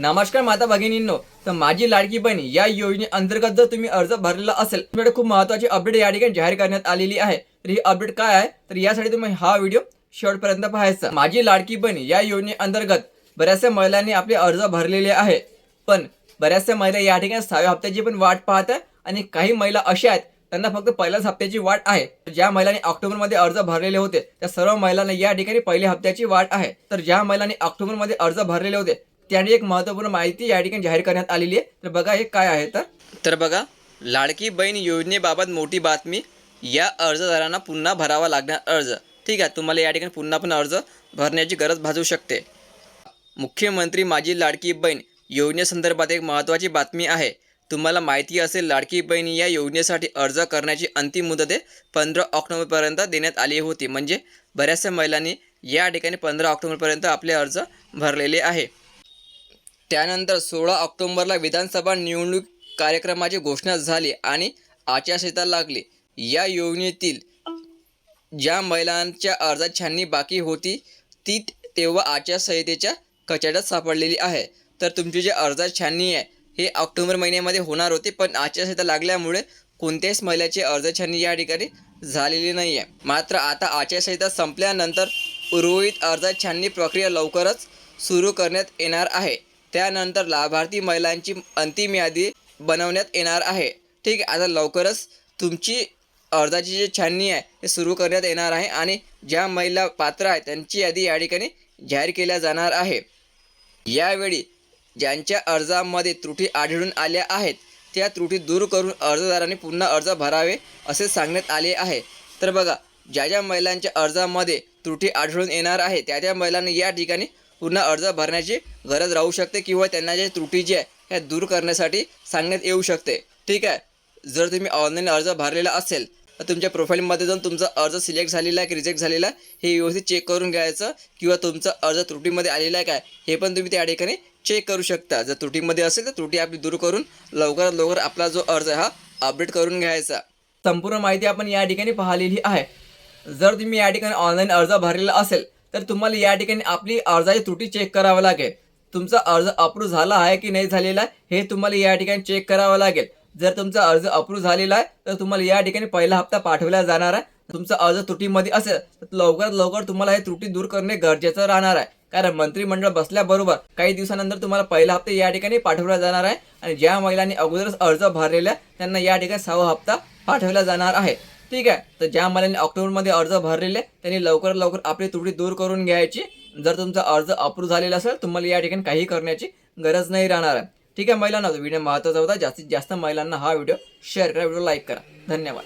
नमस्कार माता भगिनींनो. तर माझी लाडकी बहीण या योजनेअंतर्गत जर तुम्ही अर्ज भरलेला असेल तुमच्याकडे खूप महत्त्वाची अपडेट या ठिकाणी जाहीर करण्यात आलेली आहे. तर ही अपडेट काय आहे? तर यासाठी तुम्ही हा व्हिडिओ शेवटपर्यंत पाहायचा. माझी लाडकी बहीण या योजनेअंतर्गत बऱ्याचशा महिलांनी आपले अर्ज भरलेले आहे. पण बऱ्याचशा महिला या ठिकाणी सहाव्या हप्त्याची पण वाट पाहत आहे आणि काही महिला अशा आहेत त्यांना फक्त पहिल्याच हप्त्याची वाट आहे. ज्या महिलांनी ऑक्टोबरमध्ये अर्ज भरलेले होते त्या सर्व महिलांना या ठिकाणी पहिल्या हप्त्याची वाट आहे. तर ज्या महिलांनी ऑक्टोबरमध्ये अर्ज भरलेले होते त्याने एक महत्त्वपूर्ण माहिती या ठिकाणी जाहीर करण्यात आलेली आहे. तर बघा हे काय आहे तर. तर बघा लाडकी बहीण योजनेबाबत मोठी बातमी. या अर्जदारांना पुन्हा भरावा लागणार अर्ज. ठीक आहे तुम्हाला या ठिकाणी पुन्हा पण अर्ज भरण्याची गरज भासू शकते. मुख्यमंत्री माझी लाडकी बहीण योजनेसंदर्भात एक महत्त्वाची बातमी आहे. तुम्हाला माहिती असेल लाडकी बहीण या योजनेसाठी अर्ज करण्याची अंतिम मुदत पंधरा ऑक्टोबरपर्यंत देण्यात आली होती. म्हणजे बऱ्याचशा महिलांनी या ठिकाणी पंधरा ऑक्टोबरपर्यंत आपले अर्ज भरलेले आहे. त्यानंतर सोळा ऑक्टोबरला विधानसभा निवडणूक कार्यक्रमाची घोषणा झाली आणि आचारसंहिता लागली. या योजनेतील ज्या महिलांच्या अर्जात छाननी बाकी होती ती तेव्हा आचारसंहितेच्या कचाट्यात सापडलेली आहे. तर तुमची जे अर्जात छाननी आहे हे ऑक्टोबर महिन्यामध्ये होणार होते पण आचारसंहिता लागल्यामुळे कोणत्याच महिलाची अर्ज छाननी या ठिकाणी झालेली नाही आहे मात्र आता आचारसंहिता संपल्यानंतर उर्वरित अर्ज छाननी प्रक्रिया लवकरच सुरू करण्यात येणार आहे. त्यानंतर लाभार्थी महिलांची अंतिम यादी बनवण्यात येणार आहे. ठीक आहे आता लवकरच तुमची अर्जाची जी छाननी आहे ते सुरू करण्यात येणार आहे आणि ज्या महिला पात्र आहेत त्यांची यादी या ठिकाणी जाहीर केल्या जाणार आहे. यावेळी ज्यांच्या अर्जामध्ये त्रुटी आढळून आल्या आहेत त्या त्रुटी दूर करून अर्जदारांनी पुन्हा अर्ज भरावे असे सांगण्यात आले आहे. तर बघा ज्या ज्या महिलांच्या अर्जामध्ये त्रुटी आढळून येणार आहे त्या त्या महिलांनी या ठिकाणी पुन्हा अर्ज भरण्याची गरज राहू शकते किंवा त्यांना जे त्रुटी जी आहे ह्या दूर करण्यासाठी सांगण्यात येऊ शकते. ठीक आहे? जर तुम्ही ऑनलाईन अर्ज भरलेला असेल तर तुमच्या प्रोफाईलमध्ये जाऊन तुमचा अर्ज सिलेक्ट झालेला आहे की रिजेक्ट झालेला आहे हे व्यवस्थित चेक करून घ्यायचं किंवा तुमचा अर्ज त्रुटीमध्ये आलेला आहे काय हे पण तुम्ही त्या ठिकाणी चेक करू शकता. जर त्रुटीमध्ये असेल तर त्रुटी आपली दूर करून लवकरात लवकर आपला जो अर्ज आहे हा अपडेट करून घ्यायचा. संपूर्ण माहिती आपण या ठिकाणी पाहिलेली आहे. जर तुम्ही या ठिकाणी ऑनलाईन अर्ज भरलेला असेल तर तुम्हाला या ठिकाणी आपली अर्जाची त्रुटी चेक करावं लागेल. तुमचा अर्ज अप्रूव्ह झाला आहे की नाही झालेला आहे हे तुम्हाला या ठिकाणी चेक करावं लागेल. जर तुमचा अर्ज अप्रूव्ह झालेला आहे तर तुम्हाला या ठिकाणी पहिला हप्ता पाठवला जाणार आहे. तुमचा अर्ज त्रुटीमध्ये असेल तर लवकरात लवकर तुम्हाला हे त्रुटी दूर करणे गरजेचं राहणार आहे. कारण मंत्रिमंडळ बसल्याबरोबर काही दिवसानंतर तुम्हाला पहिला हप्ता या ठिकाणी पाठवला जाणार आहे. आणि ज्या महिलांनी अगोदरच अर्ज भरलेला आहे त्यांना या ठिकाणी सहावा हप्ता पाठवला जाणार आहे. ठीक आहे? तर ज्या महिलांनी ऑक्टोबरमध्ये अर्ज भरलेले त्यांनी लवकरात लवकर आपली त्रुटी दूर करून घ्यायची. जर तुमचा अर्ज अप्रूव्ह झालेला असेल तुम्हाला या ठिकाणी काही करण्याची गरज नाही राहणार आहे. ठीक आहे महिलांना व्हिडिओ महत्त्वाचा होता. जास्तीत जास्त महिलांना हा व्हिडिओ शेअर करा व्हिडिओ लाईक करा. धन्यवाद.